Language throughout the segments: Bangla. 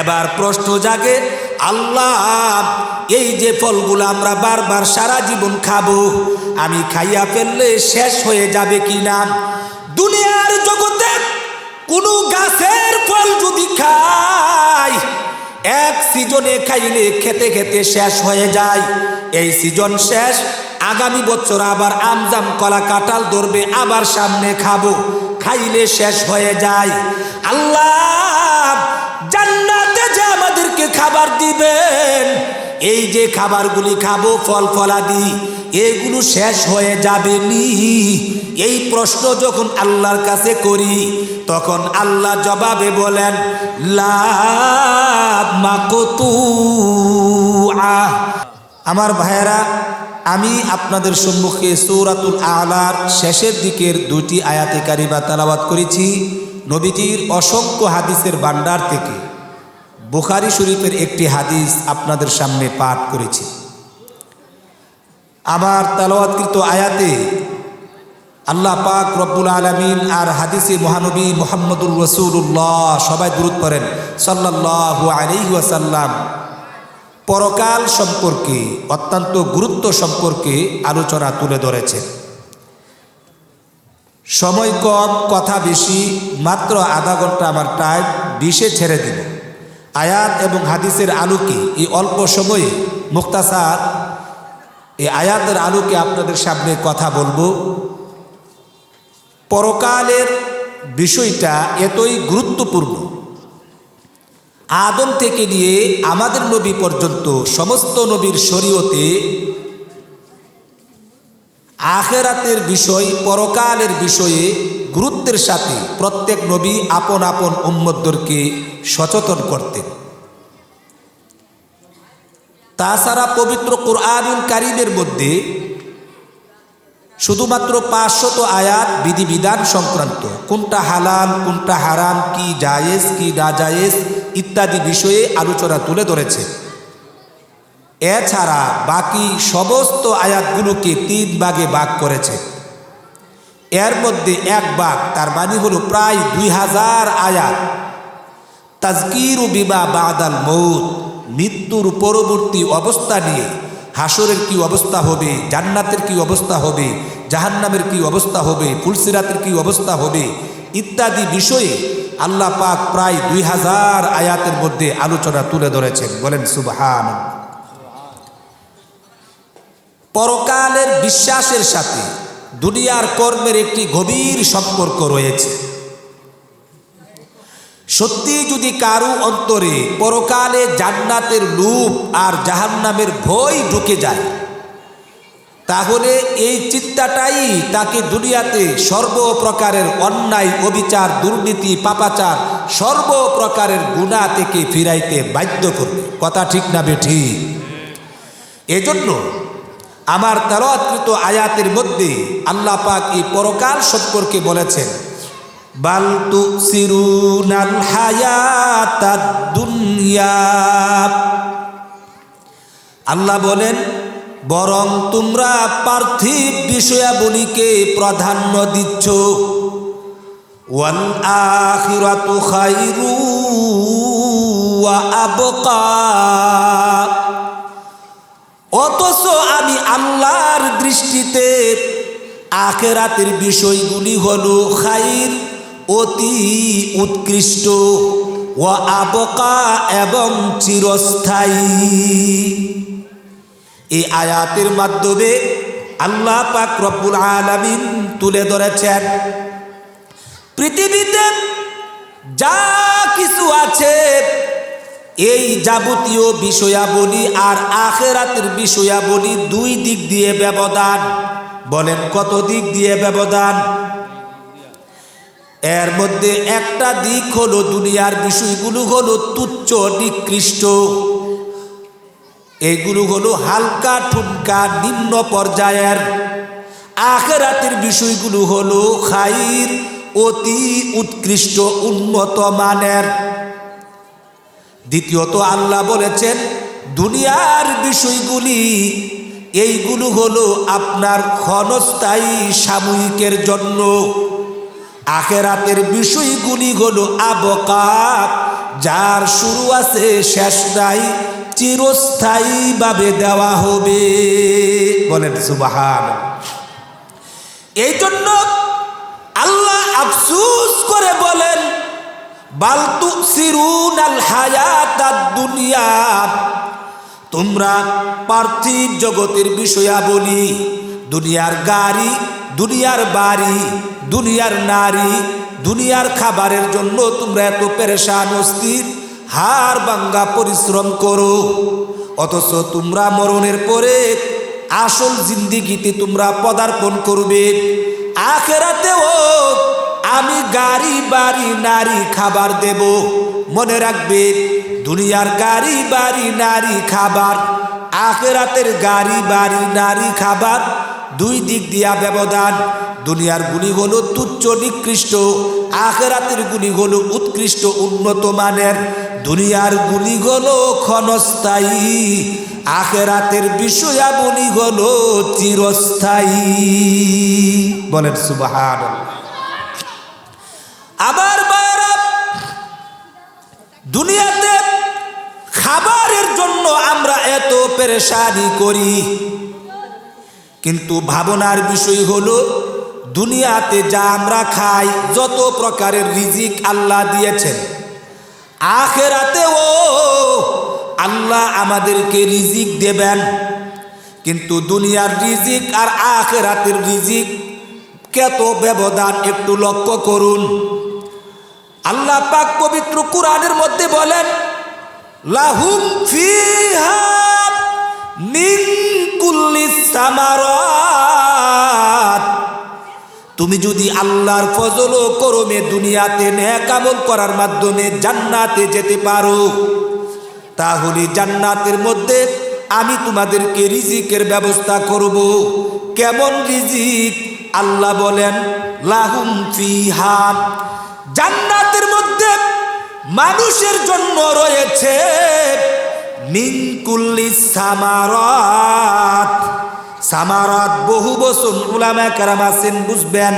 এবার প্রশ্ন জাগে, আল্লাহ, এই যে ফলগুলো আমরা বারবার সারা জীবন খাব, আমি খাইয়া ফেললে শেষ হয়ে যাবে কি না? দুনিয়ার জগতে কোনো গাছের ফল যদি খাই, এক সিজনে খাইলে খেতে খেতে শেষ হয়ে যায়। এই সিজন শেষ, আগামী বছর আবার আমজাম কলা কাঁঠাল ধরবে, আবার সামনে খাব, খাইলে শেষ হয়ে যায়। আল্লাহ খাবার দিবেন। এই যে খাবারগুলি খাব, ফল ফলাদি, এগুলো শেষ হয়ে যাবে নি এই প্রশ্ন যখন আল্লাহর কাছে করি, তখন আল্লাহ জবাবে বলেন আমার ভাইয়েরা, আমি আপনাদের সম্মুখে সৌরাতুল আলার শেষের দিকের দুটি আয়াতে কারিবা তালাবাত করেছি, নবীজির অসংখ্য হাদিসের ভান্ডার থেকে। বুখারি শরীফের একটি হাদিস আপনাদের সামনে পাঠ করেছি। আমার তালাওয়াতকৃত আয়াতে আল্লাহ পাক রব্বুল আলমিন আর হাদিসে মহানবী মোহাম্মদুর রসুল্লাহ সবাই দূর করেন সাল্লাহ আলাইহি ওয়াসাল্লাম। পরকাল সম্পর্কে, অত্যন্ত গুরুত্ব সম্পর্কে আলোচনা তুলে ধরেছে সময় কম, কথা বেশি, মাত্র আধা ঘণ্টা আমার টাইম বিশে ছেড়ে দিল আয়াত এবং হাদিসের আলোকে এই অল্প সময়ে মুক্তাসার, এই আয়াতের আলোকে আপনাদের সামনে কথা বলব। পরকালের বিষয়টা এতই গুরুত্বপূর্ণ। আদম থেকে নিয়ে আমাদের নবী পর্যন্ত সমস্ত নবীর শরীয়তে আখেরাতের বিষয়, পরকালের বিষয়ে গুরুত্বের সাথে প্রত্যেক নবী আপন আপন উম্মদদেরকে সচেতন করতেন। তাছাড়া পবিত্র কোরআনুল কারিমের মধ্যে শুধুমাত্র পাঁচশত আয়াত বিধিবিধান সংক্রান্ত, কোনটা হালাল, কোনটা হারাম, কি জায়েজ, কি না জায়েজ ইত্যাদি বিষয়ে আলোচনা তুলে ধরেছে। এছাড়া বাকি সমস্ত আয়াতগুলোকে তিন ভাগে ভাগ করেছে। এর মধ্যে এক ভাগ তার মানে হলো প্রায় দুই হাজার আয়াত। তাজকির বিবা বাদাল মৌত, মৃত্যুর পরবর্তী অবস্থা নিয়ে হাসরের কি অবস্থা হবে, জান্নাতের কি অবস্থা হবে, জাহান্নামের কি অবস্থা হবে, ফুলসিরাতের কি অবস্থা হবে ইত্যাদি বিষয়ে আল্লাহ পাক প্রায় দুই হাজার আয়াতের মধ্যে আলোচনা তুলে ধরেছেন। বলেন সুবহান পরকালের বিশ্বাসের সাথে দুনিয়ার কর্মের একটি গভীর সম্পর্ক রয়েছে। সত্যি যদি কারু অন্তরে পরকালে জান্নাতের লুপ আর জাহান্নামের ভয় ঢুকে যায়, তাহলে এই চিন্তাটাই তাকে দুনিয়াতে সর্বপ্রকারের অন্যায়, অবিচার, দুর্নীতি, পাপাচার, সর্বপ্রকারের গুণা থেকে ফিরাইতে বাধ্য করবে। কথা ঠিক না বেঠি? এজন্য আমার তালাৎকৃত আয়াতের মধ্যে আল্লাহ পাক এই পরকাল সম্পর্কে বলেছেন, বাল তুসিরুনাল হায়াতাদ দুনিয়া। আল্লাহ বলেন, বরং তোমরা পার্থিব বিষয়াবলীকে প্রাধান্য দিচ্ছ। ওয়াল আখিরাতু খাইরু ওয়া আবকা। অথচ আল্লাহর দৃষ্টিতে আখেরাতের বিষয়গুলি হল খাইর, অতি উৎকৃষ্ট ও আবকা এবং চিরস্থায়ী। এই আয়াতের মাধ্যমে আল্লাহ পাক রব্বুল আলামিন তুলে ধরেছেন, পৃথিবীতে যা কিছু আছে এই যাবতীয় বিষয়াবলী আর আখেরাতের বিষয়াবলী দুই দিক দিয়ে ব্যবধান। বলেন, কত দিক দিয়ে ব্যবধান? এর মধ্যে একটা দিক হলো দুনিয়ার বিষয়গুলো হলো তুচ্ছ, নিকৃষ্ট। এগুলো হলো হালকা ঠুনকা, নিম্ন পর্যায়ের। আখেরাতের বিষয়গুলো হলো খাইর, অতি উৎকৃষ্ট, উন্নত মানের। দ্বিতীয়ত আল্লাহ বলেছেন, দুনিয়ার বিষয়গুলি, এইগুলো হলো আপনার ক্ষণস্থায়ী সাময়িকের জন্য। আখেরাতের বিষয়গুলি হলো আবকাত যার শুরু আছে, শেষ নাই, চিরস্থায়ীভাবে দেওয়া হবে। বলেন সুবাহান এই জন্য আল্লাহ আফসুস করে বলেন বালতু সিরুন আল হায়াত দুনিয়া। তোমরা পার্থিব জগতের বিষয়া বলি দুনিয়ার গাড়ি, দুনিয়ার বাড়ি, দুনিয়ার নারী, দুনিয়ার খাবারের জন্য তোমরা এত পেরেশান, অস্থির হার বাঙ্গা পরিশ্রম করো। অথচ তোমরা মরণের পরে আসল জিন্দিগিতে তোমরা পদার্পণ করবে। আখেরাতেও আমি গাড়ি, বাড়ি, নারী খাবার দেব। মনে রাখবে, দুনিয়ার গাড়ি, বাড়ি, নারী খাবার, আখেরাতের গাড়ি, বাড়ি, নারী খাবার, দুই দিক দিয়া ব্যবধান। দুনিয়ার গুণী হলো তুচ্ছ, নিকৃষ্ট। আখেরাতের গুণী হলো উৎকৃষ্ট, উন্নত মানের। দুনিয়ার গুণী হলো ক্ষণস্থায়ী। আখেরাতের বিষয়াবলী হলো চিরস্থায়ী। বলেন সুবাহান এত পেরেশানি করি। কিন্তু ভাবনার বিষয় হলো, দুনিয়াতে যা আমরা খাই, যত প্রকারের রিজিক আল্লাহ দিয়েছেন, আখেরাতেও আল্লাহ আমাদেরকে রিজিক দেবেন। কিন্তু দুনিয়ার রিজিক আর আখেরাতের রিজিক কত ব্যবধান একটু লক্ষ্য করুন। আল্লাহ পাক পবিত্র কোরআনের মধ্যে বলেন, লাহুম ফিহা তুমি যদি আল্লাহর ফজল ও করমে দুনিয়াতে নেক আমল করার মাধ্যমে জান্নাতে যেতে পারো, তাহলে জান্নাতের মধ্যে আমি তোমাদেরকে রিজিকের ব্যবস্থা করব। কেমন রিজিক? আল্লাহ বলেন, লাহুম ফিহা। জান্নাতের মধ্যে মানুষের জন্য রয়েছে মিনকুল্লি সামারাত। সামারাত বহু বছর উলামা কারাম আছেন, বুঝবেন?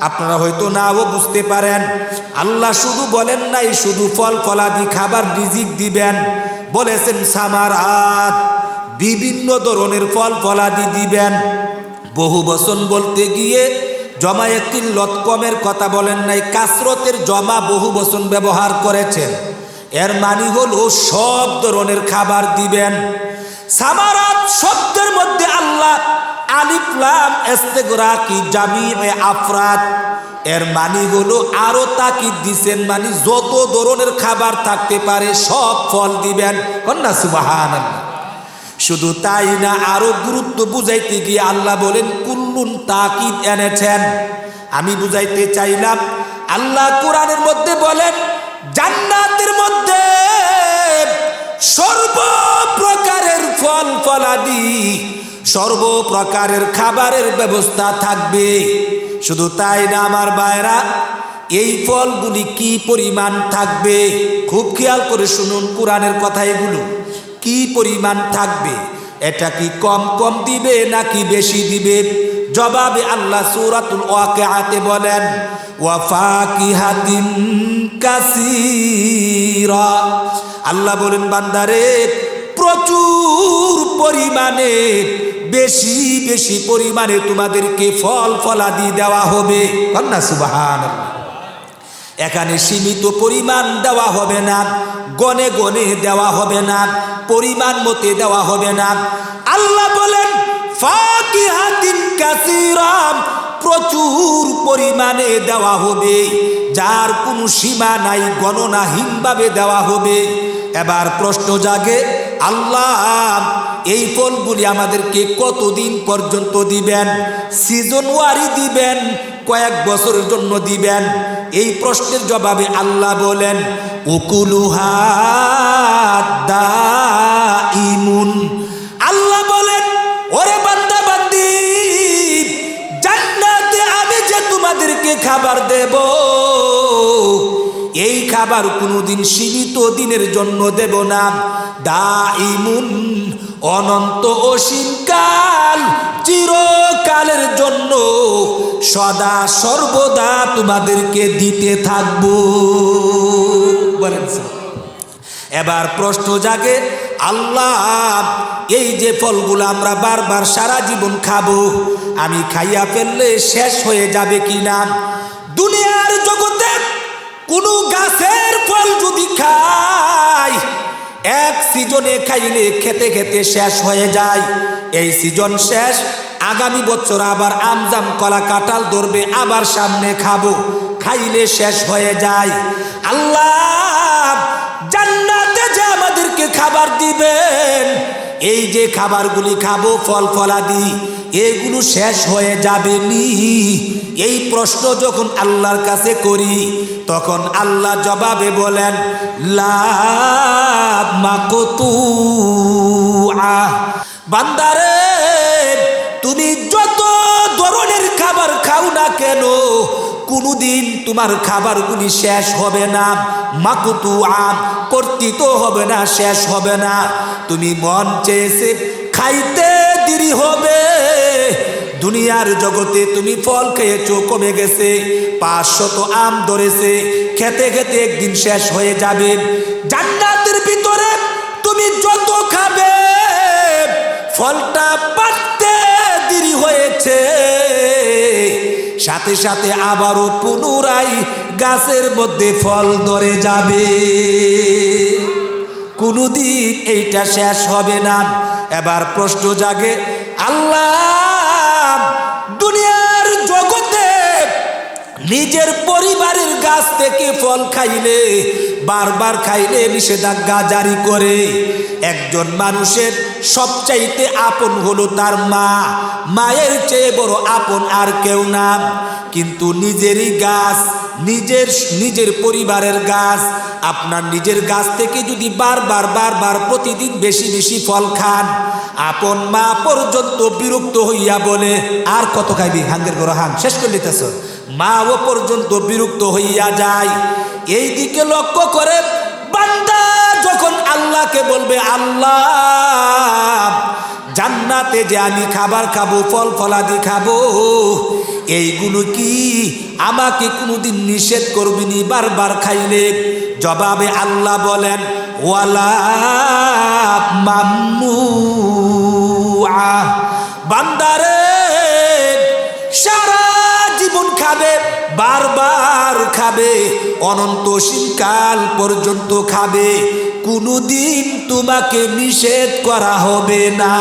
আপনারা হয়তো নাও বুঝতে পারেন। আল্লাহ শুধু বলেন নাই, শুধু ফল ফলাদি খাবার রিজিক দিবেন। বলেছেন সামারাত, বিভিন্ন ধরনের ফল ফলাদি দিবেন। বহু বচন বলতে গিয়ে জমা একটি লতকমের কথা বলেন নাই, কাসরতের জমা বহু বচন ব্যবহার করেছেন। এর মানি হলো সব ধরনের খাবার দিবেন। সামারাত শব্দের মধ্যে আল্লাহ আলিফলাম এস্তেগরাকি জামি আফরাত। এর মানে হলো আরও তাকিদ দিছেন মানে যত ধরনের খাবার থাকতে পারে সব ফল দিবেন। কন্যা সুবাহান শুধু তাই না, আরও গুরুত্ব বুঝাইতে গিয়ে আল্লাহ বলেন, কুল্লুন তাকিদ এনেছেন। আমি বুঝাইতে চাইলাম, আল্লাহ কোরআনের মধ্যে বলেন জান্নাতের মধ্যে সর্ব প্রকারের ফল ফলাদি, সর্বপ্রকারের খাবারের ব্যবস্থা থাকবে। শুধু তাই না, আমার বায়রা এই ফলগুলি কি পরিমাণ থাকবে? খুব খেয়াল করে শুনুন কোরআনের কথা এগুলো। কি পরিমাণ থাকবে? এটা কি কম কম দিবে নাকি বেশি দিবে? জবাবে আল্লাহ সুরাতুল ওয়াকিআতে বলেন ওয়াফাকিহাতিন কাসীরা। আল্লাহ বলেন, বান্দারে, প্রচুর পরিমাণে, বেশি বেশি পরিমাণে তোমাদেরকে ফল ফলাদি দেওয়া হবে। কন্যা সুবাহান এখানে সীমিত পরিমাণ দেওয়া হবে না, গনে গনে দেওয়া হবে না, পরিমাণ মতে দেওয়া হবে না। আল্লাহ বলেন, ফাকিহাতিন কাসীরাম প্রচুর পরিমাণে দেওয়া হবে, যার কোনো সীমা নাই গণনাহীনভাবে দেওয়া হবে। এবার প্রশ্ন জাগে, আল্লাহ, এই ফলগুলি আমাদেরকে কতদিন পর্যন্ত দিবেন? সিজন ওয়ারি দিবেন, কয়েক বছরের জন্য দিবেন? এই প্রশ্নের জবাবে আল্লাহ বলেন উকুলুহা দা ইমুন তোমাদেরকে খাবার দেব। এই খাবার কোনোদিন সীমিত দিনের জন্য দেব না। দা ইমুন অনন্ত অসীমকাল চিরকালের জন্য সদা সর্বদা তোমাদেরকে দিতে থাকব। বলেন এবার প্রশ্ন জাগে, আল্লাহ, এই যে ফলগুলো আমরা বারবার সারা জীবন খাব আমি খাইয়া ফেললে শেষ হয়ে যাবে কি না দুনিয়ার জগতে কোনো গাছের ফল যদি খাই, এক সিজনে খাইলে খেতে খেতে শেষ হয়ে যায়। এই সিজন শেষ, আগামী বছর আবার আমজাম কলা কাঁঠাল ধরবে, আবার সামনে খাব। খাইলে শেষ হয়ে যায়। আল্লাহ জান্নাতে যে আমাদেরকে খাবার দিবেন, এই যে খাবারগুলি খাব, ফল ফলাদি এগুলো শেষ হয়ে যাবে নি এই প্রশ্ন যখন আল্লাহর কাছে করি, তখন আল্লাহ জবাবে বলেন বান্দারে, তুমি যত ধরনের খাবার খাও না কেন, কোনোদিন তোমার খাবারগুলি শেষ হবে না মাকুতু আম কর্তৃত হবে না, শেষ হবে না। তুমি মন চেয়েছে খাইতে দেরি হবে। দুনিয়ার জগতে তুমি ফল খেয়েছো, কমে গেছে। পাঁচশত আম ধরেছে। খেতে খেতে একদিন শেষ হয়ে যাবে। জান্নাতের ভিতরে তুমি যত খাবে, ফলটা পাততে দেরি হয়েছে। সাথে সাথে আবারও পুনরায় গাছের মধ্যে ফল ধরে যাবে। কোনোদিন এইটা শেষ হবে না। এবার প্রশ্ন জাগে, আল্লাহ নিজের পরিবারের গাছ থেকে ফল খাইলে, বারবার খাইলে নিষেধাজ্ঞা জারি করে। একজন মানুষের সবচাইতে আপন হলো তার মা। মায়ের চেয়ে বড় আপন আর কেউ না। কিন্তু নিজেরই গাছ, নিজের নিজের পরিবারের গাছ, আপনার নিজের গাছ থেকে যদি বারবার বারবার প্রতিদিন বেশি বেশি ফল খান, আপন মা পর্যন্ত বিরক্ত হইয়া বলে, আর কত খাইবি? হাঙ্গের গরো হান, শেষ করে নিতেছ মা ও পর্যন্ত বিরক্ত হইয়া যায়। এই দিকে লক্ষ্য করে বান্দা যখন আল্লাহকে বলবে, আল্লাহ, জান্নাতে যে আমি খাবার খাব, ফল ফলাদি খাব, এইগুলো কি আমাকে কোনোদিন নিষেধ করবি নি বারবার খাইলে জবাবে আল্লাহ বলেন, ওয়ালা মাম্মু আহ বান্দারে জীবন খাবে, বারবার খাবে, অনন্ত কাল পর্যন্ত খাবে। কোনোদিন তোমাকে নিষেধ করা হবে না।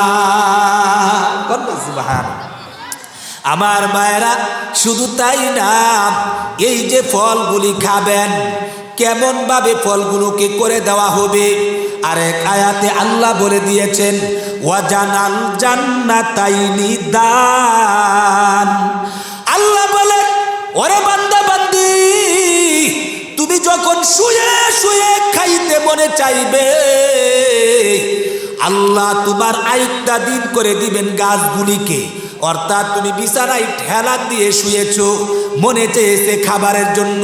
আমার মায়েরা, শুধু তাই না, এই যে ফলগুলি খাবেন কেমন ভাবে ফলগুলোকে করে দেওয়া হবে? আরেক আয়াতে আল্লাহ বলে দিয়েছেন ওয়াজানাল জান্নাতাইনি দান। ওরে বান্দা বান্দি, তুমি যখন শুয়ে শুয়ে খাইতে মনে চাইবে, আল্লাহ তোমার আরেকটা দিন করে দিবেন গাছগুলিকে। অর্থাৎ তুমি বিছানায় ঠেলা দিয়ে শুয়েছ, মনে চেয়েছে খাবারের জন্য।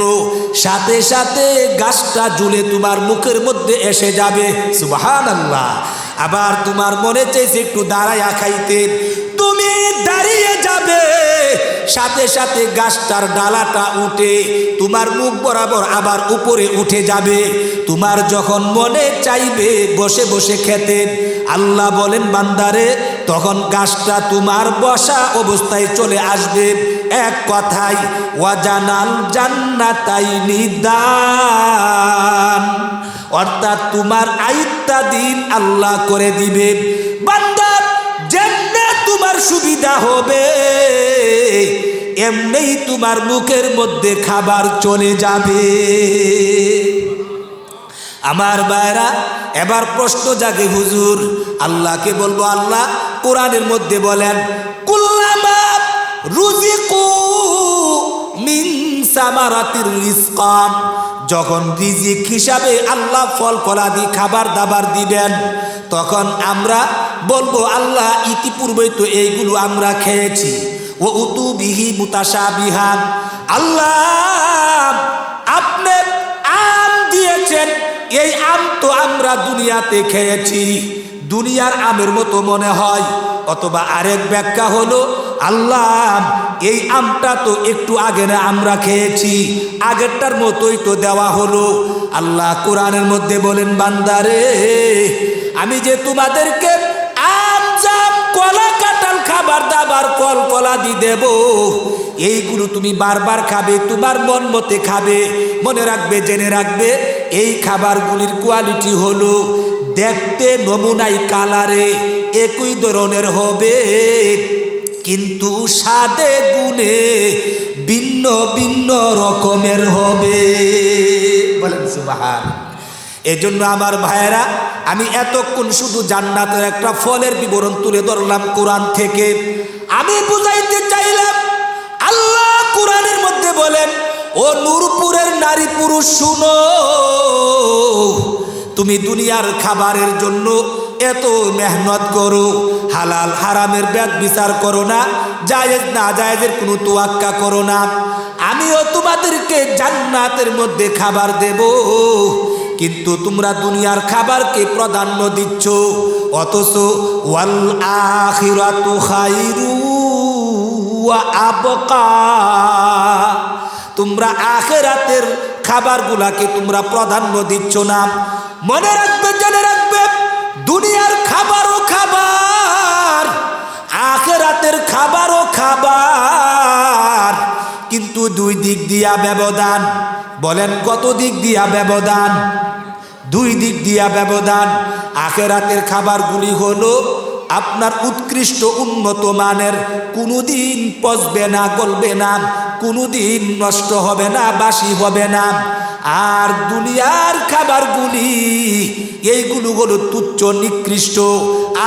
সাথে সাথে গাছটা জুলে তোমার মুখের মধ্যে এসে যাবে। সুবাহান আল্লাহ আবার তোমার মনে চেয়েছে একটু দাঁড়াইয়া খাইতে। তুমি দাঁড়িয়ে যাবে। সাথে সাথে গাছটার ডালাটা উঠে তোমার মুখ বরাবর আবার উপরে উঠে যাবে। তোমার যখন মনে চাইবে বসে বসে খেতে, আল্লাহ বলেন, বান্দারে, তখন গাছটা তোমার বসা অবস্থায় চলে আসবে। এক কথাই ওয়াজানাল জান্নাতাই নিদান। অর্থাৎ তোমার আইত্তা দিন আল্লাহ করে দিবে। বান্দা, যেমনে তোমার সুবিধা হবে। এমনি তোমার মুখের মধ্যে খাবার চলে যাবে। আমার বায়রা এবার প্রশ্ন জাগে হুজুর। আল্লাহকে বলব, আল্লাহ কোরআনের মধ্যে বলেন যখন রিজিক হিসাবে আল্লাহ ফল ফলাদি খাবার দাবার দিবেন, তখন আমরা বলব, আল্লাহ ইতিপূর্বেই তো এইগুলো আমরা খেয়েছি। ও উতু বিহি মুতাসা বিহান আল্লাহ, আপনি আম দিয়েছেন। এই আম তো আমরা দুনিয়াতে খেয়েছি। দুনিয়ার আমের মতো মনে হয়। অথবা আরেক ব্যাখ্যা হলো, আল্লাহ, এই আমটা তো একটু আগে না আমরা খেয়েছি। আগেরটার মতোই তো দেওয়া হলো। আল্লাহ কোরআনের মধ্যে বলেন, বান্দারে, আমি যে তোমাদেরকে খাবার দাবার কল কলা দি দেব। এইগুলো তুমি বারবার খাবে, তোমার মন মতে খাবে। মনে রাখবে, জেনে রাখবে, এই খাবারগুলির কোয়ালিটি হলো দেখতে নমুনাই কালারে একই ধরনের হবে। কিন্তু স্বাদে গুণে ভিন্ন ভিন্ন রকমের হবে। বলেন সুবাহান এজন্য আমার ভাইয়েরা, আমি এতক্ষণ শুধু জান্নাতের একটা ফলের বিবরণ তুলে ধরলাম কোরআন থেকে। আমি বুঝাইতে চাইলাম, আল্লাহ কোরআনের মধ্যে বলেন, ও নূরপুরের নারী পুরুষ, শুনো, তুমি দুনিয়ার খাবারের জন্য এত মেহনত করো, হালাল হারামের ব্যাদ বিচার করো না, জায়েজ না জায়েজের কোনো তোয়াক্কা করো না। আমিও তোমাদেরকে জান্নাতের মধ্যে খাবার দেব। কিন্তু তোমরা দুনিয়ার খাবারকে প্রাধান্য দিচ্ছ। অথচ ওয়াল আখিরাতু খাইরু ওয়া আবকা। তোমরা আখেরাতের খাবারগুলাকে তোমরা প্রাধান্য দিচ্ছ না। মনে রাখবে, জেনে রাখবে, দুনিয়ার খাবারও খাবার, আখেরাতের খাবারও খাবার, কিন্তু দুই দিক দিয়া ব্যবধান। বলেন, কত দিক দিয়া ব্যবধান? দুই দিক দিয়া ব্যবধান। আখেরাতের খাবারগুলি হলো আপনার উৎকৃষ্ট উন্নত মানের, কোনোদিন পচবে না, গলবে না। কোনোদিন নষ্ট হবে না, বাসি হবে না। আর দুনিয়ার খাবারগুলি, এইগুলো হলো তুচ্ছ, নিকৃষ্ট।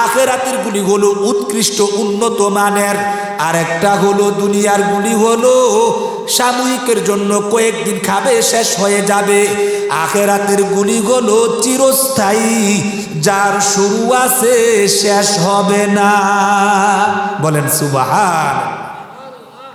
আখেরাতের গুলি হলো উৎকৃষ্ট, উন্নত মানের। আর একটা হলো দুনিয়ার গুলি হলো সাময়িকের জন্য কয়েকদিন খাবে, শেষ হয়ে যাবে। আখেরাতের গুলি হলো চিরস্থায়ী, যার শুরু আছে, শেষ হবে না। বলেন সুবাহান।